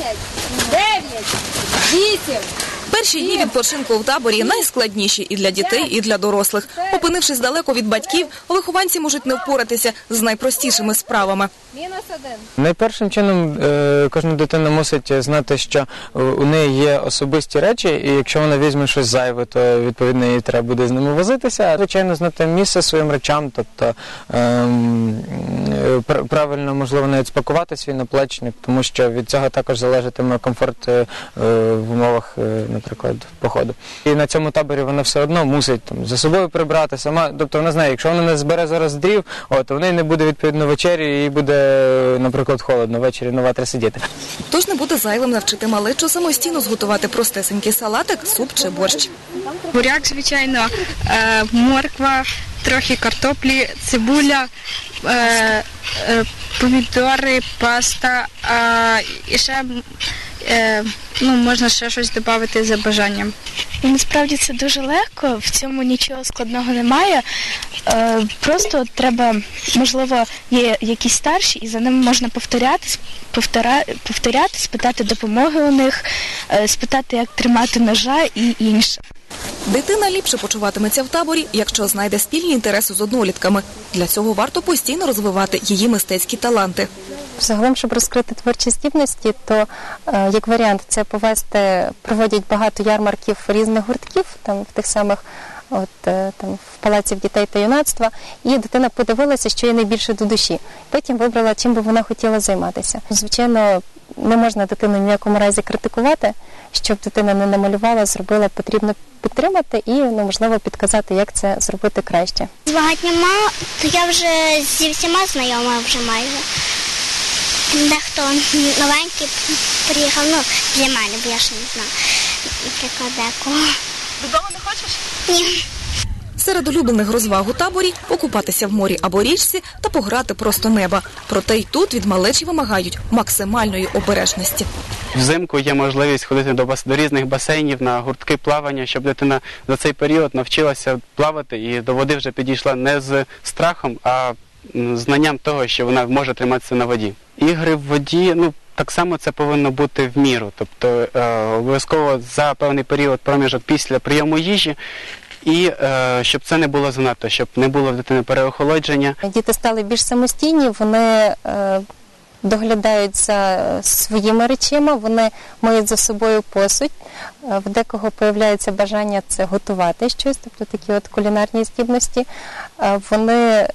Десять, дев'ять, вісім. Перші дні відпочинку в таборі найскладніші і для дітей, і для дорослих. Опинившись далеко від батьків, вихованці можуть не впоратися з найпростішими справами. Найпершим чином е, кожна дитина мусить знати, що у неї є особисті речі, і якщо вона візьме щось зайве, то відповідно їй треба буде з ними возитися. Звичайно, знати місце своїм речам, тобто ем, е, пр- правильно можливо навіть спакувати свій наплечник, тому що від цього також залежатиме комфорт е, в умовах, наприклад, походу. І на цьому таборі вона все одно мусить там за собою прибрати сама. Тобто вона знає, якщо вона не збере зараз дрів, от то в неї не буде відповідно вечері, і буде, наприклад, холодно ввечері на ватрі сидіти. Тож не буде зайвим навчити малечу самостійно зготувати простесенький салатик, суп чи борщ. Буряк, звичайно, е, морква, трохи картоплі, цибуля, е, е, помідори, паста, а, і ще ну, можна ще щось додати за бажанням. Насправді це дуже легко, в цьому нічого складного немає. Е, просто треба, можливо, є якісь старші, і за ними можна повторятись, повтора, повторяти, спитати допомоги у них, е, спитати, як тримати ножа і інше. Дитина ліпше почуватиметься в таборі, якщо знайде спільні інтереси з однолітками. Для цього варто постійно розвивати її мистецькі таланти. Загалом, щоб розкрити творчі здібності, то е, як варіант це повести, проводять багато ярмарків різних гуртків, там в тих самих. От е, там в палаці дітей та юнацтва, і дитина подивилася, що їй найбільше до душі. Потім вибрала, чим би вона хотіла займатися. Звичайно, не можна дитину ні в якому разі критикувати, щоб дитина не намалювала, зробила, потрібно підтримати і ну, можливо підказати, як це зробити краще. Змагань нема, то я вже зі всіма знайома вже майже. Дехто новенький приїхав, ну, для мене, бо я ще не знаю. Наприклад, декого. Додому не хочеш? Ні. Серед улюблених розваг у таборі покупатися в морі або річці та пограти просто неба. Проте й тут від малечі вимагають максимальної обережності. Взимку є можливість ходити до, бас- до різних басейнів на гуртки плавання, щоб дитина за цей період навчилася плавати і до води вже підійшла не з страхом, а м, знанням того, що вона може триматися на воді. Ігри в воді, ну так само це повинно бути в міру, тобто е, обов'язково за певний період проміжок після прийому їжі. І е, щоб це не було занадто, щоб не було в дитини переохолодження. Діти стали більш самостійні, вони е, доглядають за е, своїми речима, вони миють за собою посудь. Е, В декого появляється бажання це готувати щось, тобто такі от кулінарні здібності. Е, Вони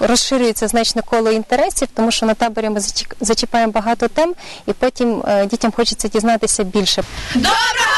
розширюється значно коло інтересів, тому що на таборі ми зачі- зачіпаємо багато тем, і потім дітям хочеться дізнатися більше. Доброго